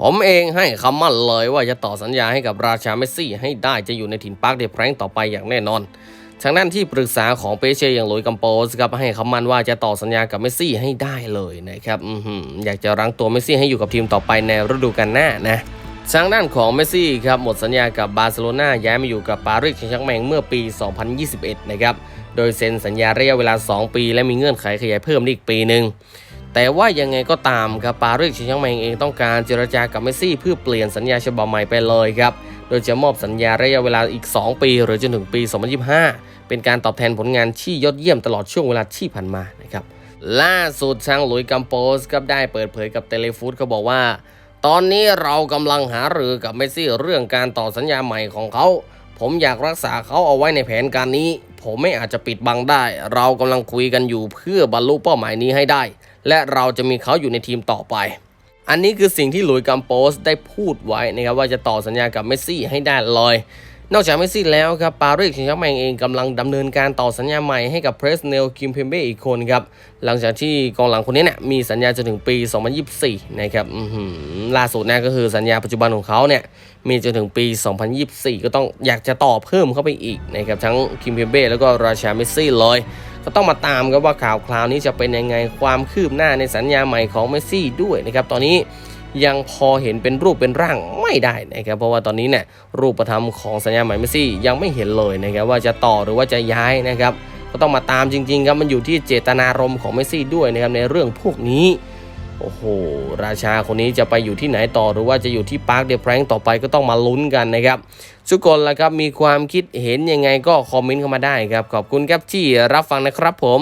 ผมเองให้คำมั่นเลยว่าจะต่อสัญญาให้กับราชาเมสซี่ให้ได้จะอยู่ในถิ่นปาร์คเดแพรงต่อไปอย่างแน่นอนทางด้านที่ปรึกษาของเปเช่อย่างหลุยส์กัมโปสครับให้คำมั่นว่าจะต่อสัญญากับเมสซี่ให้ได้เลยนะครับอือหือยากจะรั้งตัวเมสซี่ให้อยู่กับทีมต่อไปในฤดูกาลหน้านะทางด้านของเมสซี่ครับหมดสัญญากับบาร์เซโลนาย้ายมาอยู่กับปารีสแซงต์แชร์แมงเมื่อปี 2021 นะครับ โดยเซ็นสัญญาระยะเวลา 2 ปี และมีเงื่อนไขขยายเพิ่มอีกปีหนึ่ง แต่ว่ายังไงก็ตามครับปารีสแซงต์แชร์แมงเองต้องการเจรจากับเมสซี่เพื่อเปลี่ยนสัญญาฉบับใหม่ไปเลยครับ โดยจะมอบสัญญาระยะเวลาอีก 2 ปี หรือจนถึงปี 2025 เป็นการตอบแทนผลงานที่ยอดเยี่ยมตลอดช่วงเวลาที่ผ่านมานะครับล่าสุดทางหลุยกัมโปสก็ได้เปิดเผยกับเตเลฟูดเขาบอกว่า ตอนนี้เรากำลังหารือกับเมสซี่เรื่องการต่อสัญญาใหม่ของเขา ผมอยากรักษาเขาเอาไว้ในแผนการนี้ ผมไม่อาจจะปิดบังได้ เรากำลังคุยกันอยู่เพื่อบรรลุเป้าหมายนี้ให้ได้ และเราจะมีเขาอยู่ในทีมต่อไป อันนี้คือสิ่งที่หลุยกัมโปสได้พูดไว้นะครับว่าจะต่อสัญญากับเมสซี่ให้ได้เลยนอกจากเมสซี่แล้วครับปารีสแซงต์แชร์กแมงเองกำลังดำเนินการต่อสัญญาใหม่ให้กับเพรสเนลคิมเพมเบ้อีกคนครับหลังจากที่กองหลังคนนี้เนี่ยมีสัญญาจนถึงปี 2024 นะครับล่าสุดนะก็คือสัญญาปัจจุบันของเขาเนี่ยมีจนถึงปี 2024 ก็ต้องอยากจะต่อเพิ่มเข้าไปอีกนะครับทั้งคิมเพมเบ้แล้วก็ราชาเมสซี่เลย ก็ต้องมาตามครับว่าข่าวคราวนี้จะเป็นยังไงความคืบหน้าในสัญญาใหม่ของเมสซี่ด้วยนะครับตอนนี้ยังพอเห็นเป็นรูปเป็นร่างไม่ได้นะครับเพราะว่าตอนนี้เนี่ยรูปธรรมของสัญญาใหม่เมสซี่ยังไม่เห็นเลยนะครับว่าจะต่อหรือว่าจะย้ายนะครับก็ต้องมาตามจริงๆครับมันอยู่ที่เจตนารมณ์ของเมสซี่ด้วยนะครับในเรื่องพวกนี้ โอ้โห ราชาคนนี้จะไปอยู่ที่ไหนต่อหรือว่าจะอยู่ที่ปาร์คเดอะแพรงต่อไปก็ต้องมาลุ้นกันนะครับ ทุกคนละครับมีความคิดเห็นยังไงก็คอมเมนต์เข้ามาได้ครับ ขอบคุณครับที่รับฟังนะครับผม